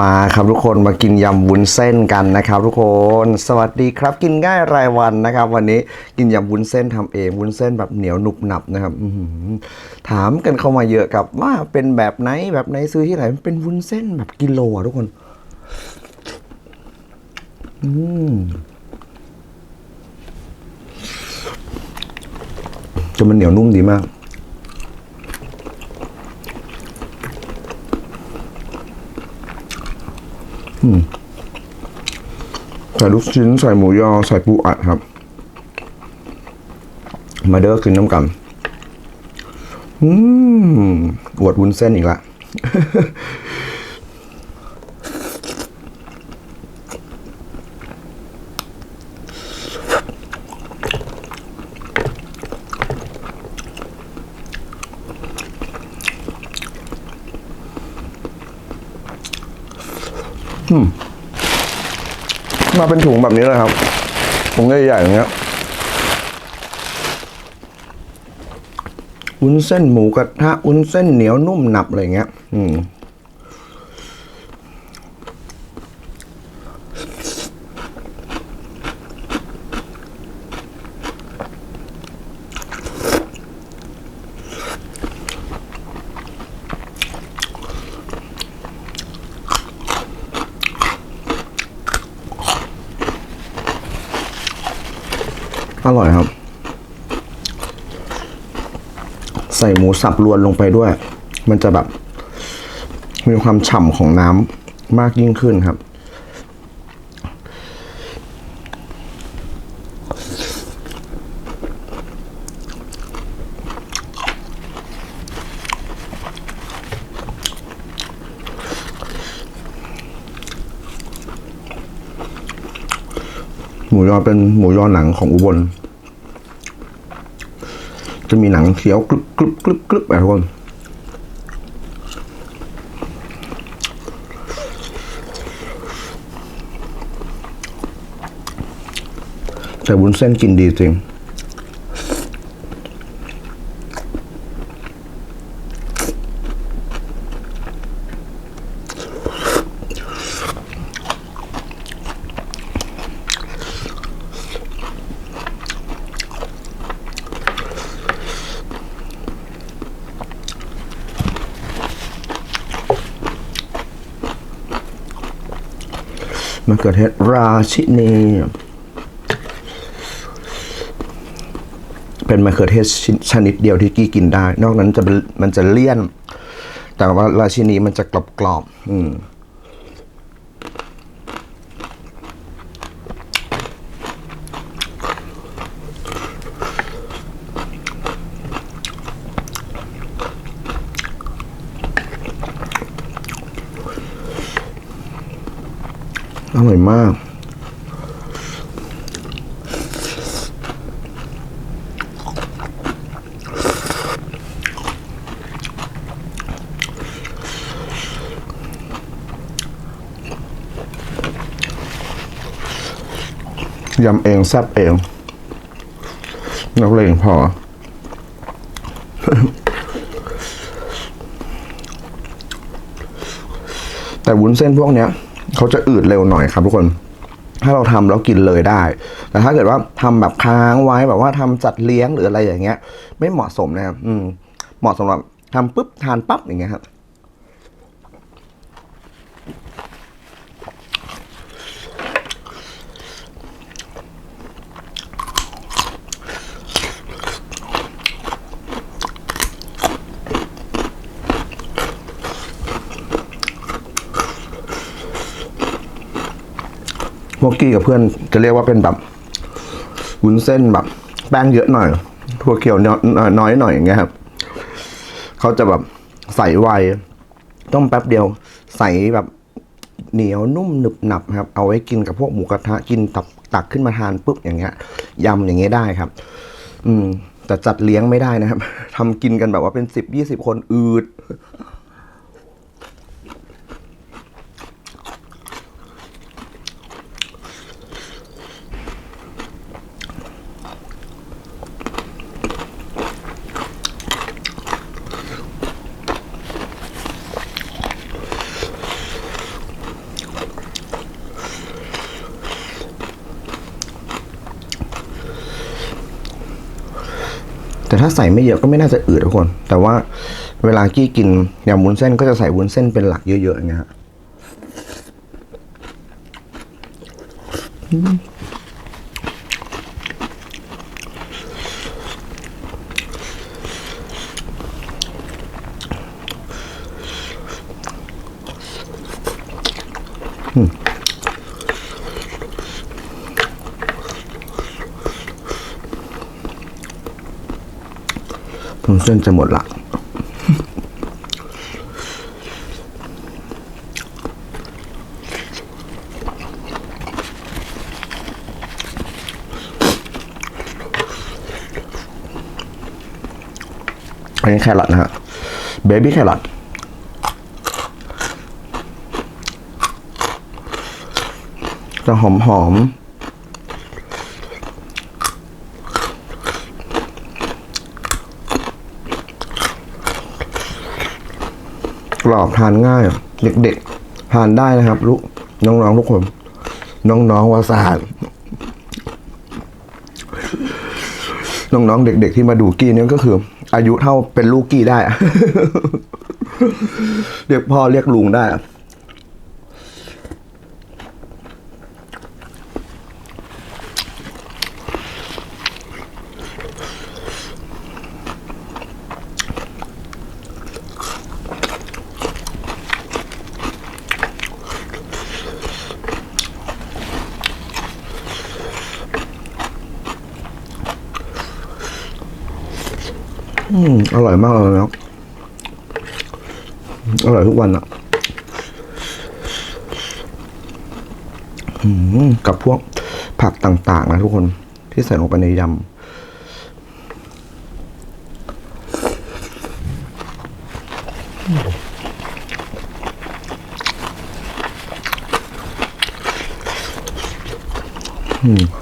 มาครับทุกคนมากินยำวุ้นเส้นกันนะครับ ทุกคน สวัสดีครับ กินง่ายรายวันนะครับ วันนี้กินยำวุ้นเส้นทำเองวุ้นเส้นแบบเหนียวหนุบหนับนะครับถามกันเข้ามาเยอะกับว่าเป็นแบบไหนแบบไหนซื้อที่ไหนมันเป็นวุ้นเส้นแบบกิโลอะทุกคนอืมจะมันเหนียวนุ่มดีมาก ใส่ลูกชิ้น ใส่หมูยอ ใส่ปูอัดครับ มาเด้อกินน้ำกันอืมอวดวุ้นเส้นอีกละ มาเป็นถุงแบบนี้เลยครับถุงใหญ่ๆอย่างเงี้ยวุ้นเส้นหมูกระทะวุ้นเส้นเหนียวนุ่มหนับอะไรเงี้ย อืม อร่อยครับ ใส่หมูสับรวนลงไปด้วย มันจะแบบ มีความฉ่ำของน้ำมากยิ่งขึ้นครับ หมูยอเป็นหมูยอหนังของอุบล จะมีหนังเขียวกรึบกรึบกรึบกรึบแบบทุกคนแต่วุ้นเส้นกินดีจริง มะเขือเทศราชินี เป็นมะเขือเทศชนิดเดียวที่กี้กินได้ นอกนั้นจะมันจะเลี่ยน แต่ว่าราชินีมันจะกรอบกรอบๆอืม อร่อยมาก ยำเองแซ่บเองนักเลงพอแต่วุ้นเส้นพวกเนี้ย เขาจะอืดเร็วหน่อยครับทุกคน ถ้าเราทำแล้วกินเลยได้ แต่ถ้าเกิดว่าทำแบบค้างไว้แบบว่าทำจัดเลี้ยงหรืออะไรอย่างเงี้ย ไม่เหมาะสมนะครับอืมเหมาะสำหรับทำปุ๊บทานปั๊บอย่างเงี้ยครับ พวกกี้กับเพื่อนจะเรียกว่าเป็นแบบวุ้นเส้นแบบ แป้งเยอะหน่อยถั่วเขียวน้อยหน่อยอย่างเงี้ยครับเขาจะแบบใส่ไวต้มแป๊บเดียวใส่แบบเหนียวนุ่มหนึบหนับครับ เอาไว้กินกับพวกหมูกระทะกินตับตักขึ้นมาทานปุ๊บอย่างเงี้ยยำอย่างเงี้ยได้ครับ อืม แต่จัดเลี้ยงไม่ได้นะครับทำกินกันแบบว่าเป็นสิบยี่สิบคนอืด ถ้าใส่ไม่เยอะก็ไม่น่าจะอืดทุกคน แต่ว่าเวลากี้กินยำวุ้นเส้นก็จะใส่วุ้นเส้นเป็นหลักเยอะๆอย่างเงี้ยฮะ เส้นจะหมดละอันนี้แครอทนะฮะ เบบี้แครอทจะหอมหอม รอบทานง่าย เด็กๆทานได้นะครับลูกน้องๆทุกคน น้องๆวาสานน้องๆเด็ก ๆ ที่มาดูกี้นี่ก็คือ อายุเท่าเป็นลูกกี้ได้เรียกพ่อเรียกลุงได้ อืมอร่อยมากเลยนะอร่อยทุกวันอะกับพวกผักต่าง ๆ นะทุกคนที่ใส่ลงไปในยำ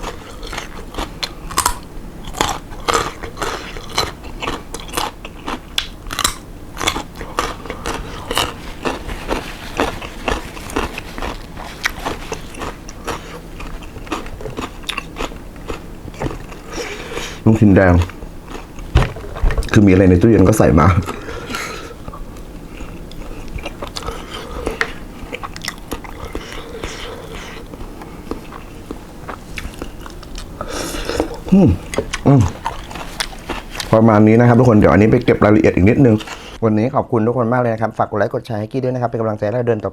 ลูกชิ้นแดง คือมีอะไรในตู้เย็นก็ใส่มา อืมอืมประมาณนี้นะครับทุกคน เดี๋ยวอันนี้ไปเก็บรายละเอียดอีกนิดนึง วันนี้ขอบคุณทุกคนมากเลยนะครับ ฝากกดไลค์กดแชร์ให้กี้ด้วยนะครับ เป็นกำลังใจให้เราเดินต่อ